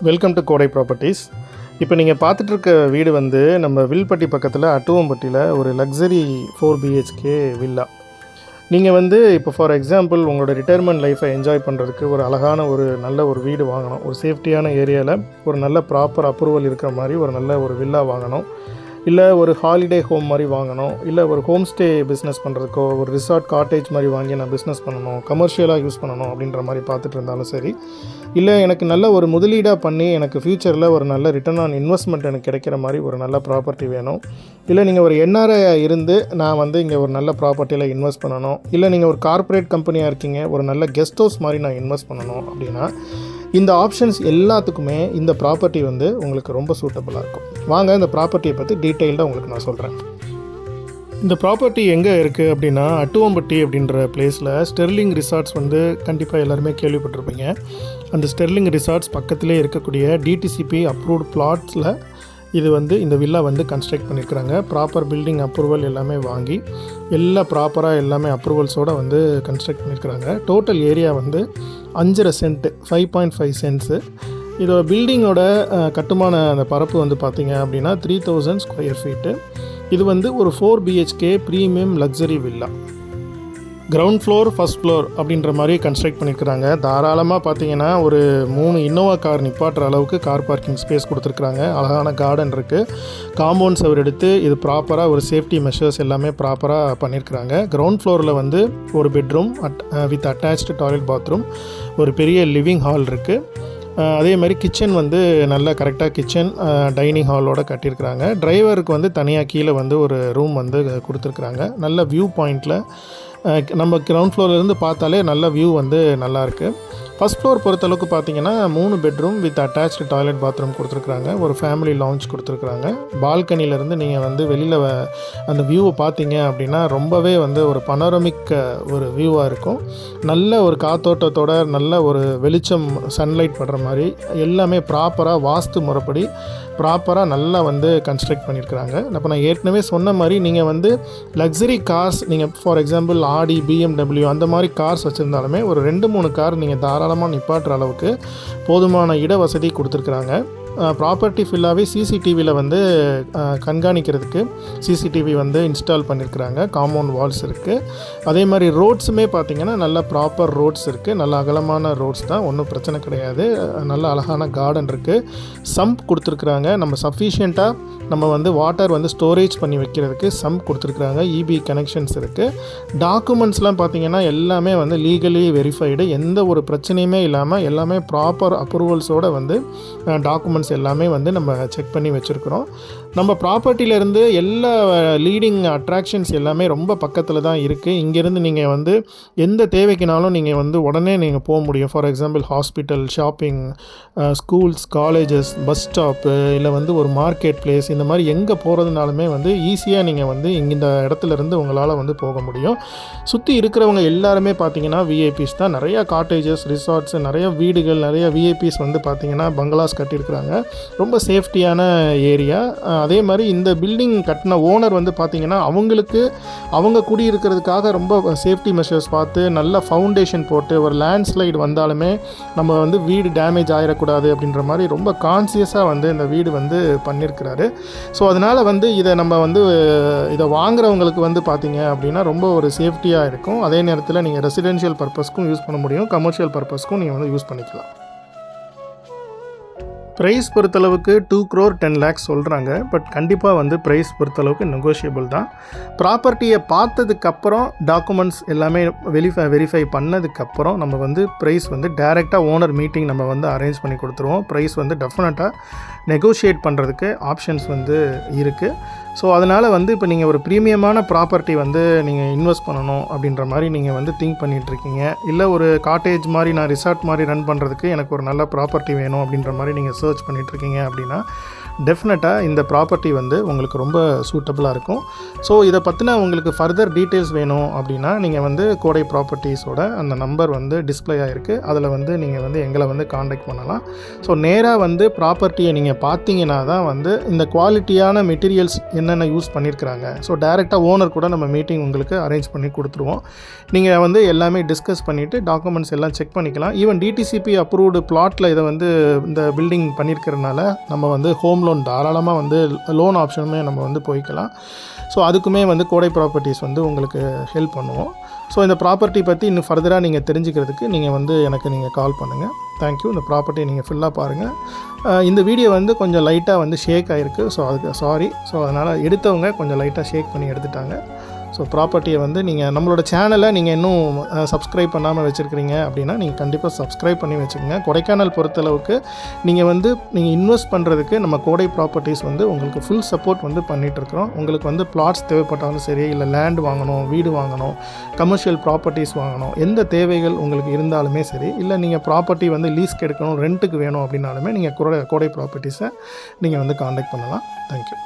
Welcome to கோடை properties இப்போ நீங்கள் பார்த்துட்ருக்க வீடு வந்து நம்ம வில்பட்டி பக்கத்தில் அட்டுவம்பட்டியில் ஒரு லக்ஸரி ஃபோர் பிஹெச்கே வில்லா நீங்கள் வந்து இப்போ ஃபார் எக்ஸாம்பிள் உங்களோட ரிட்டையர்மெண்ட் லைஃப்பை என்ஜாய் பண்ணுறதுக்கு ஒரு அழகான ஒரு நல்ல ஒரு வீடு வாங்கணும். ஒரு சேஃப்டியான ஏரியாவில் ஒரு நல்ல ப்ராப்பர் அப்ரூவல் இருக்கிற மாதிரி ஒரு நல்ல ஒரு வில்லா வாங்கணும். இல்லை ஒரு ஹாலிடே ஹோம் மாதிரி வாங்கணும் இல்லை ஒரு ஹோம் ஸ்டே பிஸ்னஸ் பண்ணுறதுக்கோ ஒரு ரிசார்ட் காட்டேஜ் மாதிரி வாங்கி நான் பிஸ்னஸ் பண்ணணும் கமர்ஷியலாக யூஸ் பண்ணணும் அப்படின்ற மாதிரி பார்த்துட்டு இருந்தாலும் சரி. இல்லை எனக்கு நல்ல ஒரு முதலீடாக பண்ணி எனக்கு ஃப்யூச்சரில் ஒரு நல்ல ரிட்டர்ன் ஆன் இன்வெஸ்ட்மெண்ட் எனக்கு கிடைக்கிற மாதிரி ஒரு நல்ல ப்ராப்பர்ட்டி வேணும். இல்லை நீங்கள் ஒரு என்ஆர்ஐயாக இருந்து நான் வந்து இங்கே ஒரு நல்ல ப்ராப்பர்ட்டியில் இன்வெஸ்ட் பண்ணணும். இல்லை நீங்கள் ஒரு கார்ப்பரேட் கம்பெனியாக இருக்கீங்க ஒரு நல்ல கெஸ்ட் ஹவுஸ் மாதிரி நான் இன்வெஸ்ட் பண்ணணும் அப்படின்னா இந்த ஆப்ஷன்ஸ் எல்லாத்துக்குமே இந்த ப்ராப்பர்ட்டி வந்து உங்களுக்கு ரொம்ப சூட்டபுளாக இருக்கும். வாங்க இந்த ப்ராப்பர்ட்டியை பற்றி டீட்டெயில்டாக உங்களுக்கு நான் சொல்கிறேன் இந்த ப்ராப்பர்ட்டி எங்கே இருக்குது அப்படின்னா அட்டுவம்பட்டி அப்படின்ற பிளேஸில் ஸ்டெர்லிங் ரிசார்ட்ஸ் வந்து கண்டிப்பாக எல்லாருமே கேள்விப்பட்டிருப்பீங்க. அந்த ஸ்டெர்லிங் ரிசார்ட்ஸ் பக்கத்திலே இருக்கக்கூடிய டிடிசிபி அப்ரூவ்ட் பிளாட்ஸில் இது வந்து இந்த வில்லா வந்து கன்ஸ்ட்ரக்ட் பண்ணியிருக்கிறாங்க ப்ராப்பர் பில்டிங் அப்ரூவல் எல்லாமே வாங்கி எல்லா ப்ராப்பராக எல்லாமே அப்ரூவல்ஸோடு வந்து கன்ஸ்ட்ரக்ட் பண்ணியிருக்கிறாங்க டோட்டல் ஏரியா வந்து அஞ்சரை cent five point five cents இதோட பில்டிங்கோட கட்டுமான அந்த பரப்பு வந்து பார்த்தீங்க அப்படின்னா த்ரீ தௌசண்ட் ஸ்கொயர் ஃபீட்டு இது வந்து ஒரு four BHK premium luxury villa ground floor first floor அப்படின்ற மாதிரி கன்ஸ்ட்ரக்ட் பண்ணியிருக்கிறாங்க. தாராளமாக பார்த்தீங்கன்னா ஒரு மூணு இன்னோவா கார் நிப்பாட்டுற அளவுக்கு கார் பார்க்கிங் ஸ்பேஸ் கொடுத்துருக்குறாங்க. அழகான கார்டன் இருக்குது காம்பவுண்ட் சவர் எடுத்து இது ப்ராப்பராக ஒரு சேஃப்டி மெஷர்ஸ் எல்லாமே ப்ராப்பராக பண்ணியிருக்கிறாங்க. கிரவுண்ட் ஃப்ளோரில் வந்து ஒரு bedroom at with attached toilet bathroom ஒரு பெரிய லிவிங் ஹால் இருக்குது அதே மாதிரி கிச்சன் வந்து நல்ல கரெக்டாக கிச்சன் டைனிங் ஹாலோட கட்டியிருக்கிறாங்க. டிரைவருக்கு வந்து தனியாக கீழே வந்து ஒரு ரூம் வந்து கொடுத்துருக்குறாங்க. நல்ல வியூ பாயிண்டில் நம்ம கிரவுண்ட் ஃப்ளோர்லேருந்து பார்த்தாலே நல்ல வியூ வந்து நல்லாயிருக்கு ஃபஸ்ட் ஃப்ளோர் பொறுத்தளவுக்கு பார்த்தீங்கன்னா மூணு bedroom with attached toilet bathroom கொடுத்துருக்குறாங்க. ஒரு ஃபேமிலி லாஞ்ச் கொடுத்துருக்குறாங்க. பால்கனிலேருந்து நீங்கள் வந்து வெளியில் அந்த வியூவை பார்த்தீங்க அப்படின்னா ரொம்பவே வந்து ஒரு பனோரமிக் ஒரு வியூவாக இருக்கும். நல்ல ஒரு காத்தோட்டத்தோட நல்ல ஒரு வெளிச்சம் சன்லைட் படுற மாதிரி எல்லாமே ப்ராப்பராக வாஸ்து முறைப்படி ப்ராப்பராக நல்லா வந்து கன்ஸ்ட்ரக்ட் பண்ணியிருக்கிறாங்க அப்போ நான் ஏற்கனவே சொன்ன மாதிரி நீங்கள் வந்து லக்ஸரி கார்ஸ் நீங்கள் ஃபார் எக்ஸாம்பிள் ஆடி பிஎம்டபிள்யூ அந்த மாதிரி கார்ஸ் வச்சுருந்தாலுமே ஒரு ரெண்டு மூணு கார் நீங்கள் தாராளமாக நிப்பாட்டுற அளவுக்கு போதுமான இட வசதி கொடுத்துருக்குறாங்க ப்ராப்பர்ட்டி ஃபுல்லாகவே சிசிடிவியில் வந்து கண்காணிக்கிறதுக்கு சிசிடிவி வந்து இன்ஸ்டால் பண்ணியிருக்கிறாங்க காம்பவுண்ட் வால்ஸ் இருக்குது அதே மாதிரி ரோட்ஸுமே பார்த்திங்கன்னா நல்ல ப்ராப்பர் ரோட்ஸ் இருக்குது நல்ல அகலமான ரோட்ஸ் தான். ஒன்றும் பிரச்சனை கிடையாது. நல்ல அழகான கார்டன் இருக்குது சம்ப் கொடுத்துருக்குறாங்க. நம்ம சஃபிஷியண்ட்டாக நம்ம வந்து வாட்டர் வந்து ஸ்டோரேஜ் பண்ணி வைக்கிறதுக்கு சம் கொடுத்துருக்குறாங்க இபி கனெக்ஷன்ஸ் இருக்குது டாக்குமெண்ட்ஸ்லாம் பார்த்தீங்கன்னா எல்லாமே வந்து லீகலி வெரிஃபைடு எந்த ஒரு பிரச்சனையுமே இல்லாமல் எல்லாமே ப்ராப்பர் அப்ரூவல்ஸோடு வந்து டாக்குமெண்ட்ஸ் எல்லாமே வந்து நம்ம செக் பண்ணி வச்சுருக்குறோம். நம்ம ப்ராப்பர்ட்டியிலேருந்து எல்லா லீடிங் அட்ராக்ஷன்ஸ் எல்லாமே ரொம்ப பக்கத்தில் தான் இருக்குது இங்கேருந்து நீங்கள் வந்து எந்த தேவைக்குனாலும் நீங்கள் வந்து உடனே நீங்கள் போக முடியும். For example hospital shopping schools colleges bus stop இல்லை வந்து ஒரு மார்க்கெட் பிளேஸ் இந்த மாதிரி எங்கே போகிறதுனாலுமே வந்து ஈஸியாக நீங்கள் வந்து இங்கே இந்த இடத்துல இருந்து உங்களால் வந்து போக முடியும். சுற்றி இருக்கிறவங்க எல்லாருமே பார்த்தீங்கன்னா விஐபிஸ் தான். நிறையா காட்டேஜஸ் ரிசார்ட்ஸ் நிறைய வீடுகள் நிறைய விஐபிஸ் வந்து பார்த்திங்கன்னா பங்களாஸ் கட்டியிருக்கிறாங்க. ரொம்ப சேஃப்டியான ஏரியா அதே மாதிரி இந்த பில்டிங் கட்டின ஓனர் வந்து பார்த்திங்கன்னா அவங்களுக்கு அவங்க குடியிருக்கிறதுக்காக ரொம்ப சேஃப்டி மெஷர்ஸ் பார்த்து நல்ல ஃபவுண்டேஷன் போட்டு ஒரு லேண்ட்ஸ்லைடு வந்தாலுமே நம்ம வந்து வீடு டேமேஜ் ஆகிடக்கூடாது அப்படின்ற மாதிரி ரொம்ப கான்சியஸாக வந்து இந்த வீடு வந்து பண்ணியிருக்கிறாரு. ஸோ அதனால் வந்து இதை நம்ம வந்து இதை வாங்குறவங்களுக்கு வந்து பார்த்தீங்க அப்படின்னா ரொம்ப ஒரு சேஃப்டியாக இருக்கும். அதே நேரத்தில் நீங்கள் ரெசிடென்ஷியல் பர்பஸ்க்கும் யூஸ் பண்ண முடியும். கமர்ஷியல் பர்பஸ்க்கும் நீங்கள் வந்து யூஸ் பண்ணிக்கலாம். ப்ரைஸ் பொறுத்தளவுக்கு டூ க்ரோர் டென் லேக்ஸ் சொல்கிறாங்க பட் கண்டிப்பாக வந்து ப்ரைஸ் பொறுத்தளவுக்கு நெகோஷியபிள் தான். ப்ராப்பர்ட்டியை பார்த்ததுக்கப்புறம் டாக்குமெண்ட்ஸ் எல்லாமே வெரிஃபை வெரிஃபை பண்ணதுக்கப்புறம் நம்ம வந்து ப்ரைஸ் வந்து டைரெக்டாக ஓனர் மீட்டிங் நம்ம வந்து அரேஞ்ச் பண்ணி கொடுத்துருவோம். ப்ரைஸ் வந்து டெஃபினட்டாக நெகோஷியேட் பண்ணுறதுக்கு ஆப்ஷன்ஸ் வந்து இருக்குது ஸோ அதனால் வந்து இப்போ நீங்கள் ஒரு ப்ரீமியமான ப்ராப்பர்ட்டி வந்து நீங்கள் இன்வெஸ்ட் பண்ணணும் அப்படின்ற மாதிரி நீங்கள் வந்து திங்க் பண்ணிகிட்ருக்கீங்க இல்லை ஒரு காட்டேஜ் மாதிரி நான் ரிசார்ட் மாதிரி ரன் பண்ணுறதுக்கு எனக்கு ஒரு நல்ல ப்ராப்பர்ட்டி வேணும் அப்படின்ற மாதிரி நீங்கள் சர்ச் பண்ணிகிட்ருக்கீங்க அப்படின்னா டெஃபினட்டாக இந்த ப்ராப்பர்ட்டி வந்து உங்களுக்கு ரொம்ப சூட்டபுளாக இருக்கும். ஸோ இதை பற்றின உங்களுக்கு ஃபர்தர் டீட்டெயில்ஸ் வேணும் அப்படின்னா நீங்கள் வந்து கோடை ப்ராப்பர்ட்டிஸோட அந்த நம்பர் வந்து டிஸ்ப்ளே ஆகிருக்கு அதில் வந்து நீங்கள் வந்து எங்களை வந்து காண்டாக்ட் பண்ணலாம். ஸோ நேராக வந்து ப்ராப்பர்ட்டியை நீங்கள் பார்த்தீங்கன்னா தான் வந்து இந்த குவாலிட்டியான மெட்டீரியல்ஸ் என்னென்ன யூஸ் பண்ணியிருக்கிறாங்க ஸோ டேரெக்டாக ஓனர் கூட நம்ம மீட்டிங் உங்களுக்கு அரேஞ்ச் பண்ணி கொடுத்துருவோம். நீங்கள் வந்து எல்லாமே டிஸ்கஸ் பண்ணிவிட்டு டாக்குமெண்ட்ஸ் எல்லாம் செக் பண்ணிக்கலாம். ஈவன் டிடிசிபி அப்ரூவ்டு பிளாட்டில் இதை வந்து இந்த பில்டிங் பண்ணியிருக்கிறதுனால நம்ம வந்து ஹோம் லோன் தாராளமாக வந்து லோன் ஆப்ஷனுமே நம்ம வந்து போய்க்கலாம். ஸோ அதுக்குமே வந்து கோடை ப்ராப்பர்ட்டிஸ் வந்து உங்களுக்கு ஹெல்ப் பண்ணுவோம். ஸோ இந்த ப்ராப்பர்ட்டி பற்றி இன்னும் ஃபர்தராக நீங்கள் தெரிஞ்சுக்கிறதுக்கு நீங்கள் வந்து எனக்கு நீங்கள் கால் பண்ணுங்கள் தேங்க்யூ இந்த ப்ராப்பர்ட்டியை நீங்கள் ஃபுல்லாக பாருங்கள் இந்த வீடியோ வந்து கொஞ்சம் லைட்டாக வந்து ஷேக் ஆகிருக்கு ஸோ அதுக்கு சாரி ஸோ அதனால் எடுத்தவங்க கொஞ்சம் லைட்டாக ஷேக் பண்ணி எடுத்துட்டாங்க. ஸோ ப்ராப்பர்ட்டியை வந்து நீங்கள் நம்மளோட சேனலை நீங்கள் இன்னும் சப்ஸ்கிரைப் பண்ணாமல் வச்சுருக்கிறீங்க அப்படின்னா நீங்கள் கண்டிப்பாக சப்ஸ்கிரைப் பண்ணி வச்சுக்கோங்க. கொடைக்கானல் பொறுத்தளவுக்கு நீங்கள் வந்து நீங்கள் இன்வெஸ்ட் பண்ணுறதுக்கு நம்ம கோடை ப்ராப்பர்ட்டிஸ் வந்து உங்களுக்கு ஃபுல் சப்போர்ட் வந்து பண்ணிகிட்ருக்குறோம் உங்களுக்கு வந்து பிளாட்ஸ் தேவைப்பட்டாலும் சரி இல்லை லேண்ட் வாங்கணும் வீடு வாங்கணும் கமர்ஷியல் ப்ராப்பர்ட்டிஸ் வாங்கணும் எந்த தேவைகள் உங்களுக்கு இருந்தாலுமே சரி இல்லை நீங்கள் ப்ராப்பர்ட்டி வந்து லீஸ்க்கு எடுக்கணும் ரெண்ட்டுக்கு வேணும் அப்படின்னாலுமே நீங்கள் கோடை கோடை ப்ராப்பர்ட்டிஸை நீங்கள் வந்து காண்டாக்ட் பண்ணலாம். தேங்க்யூ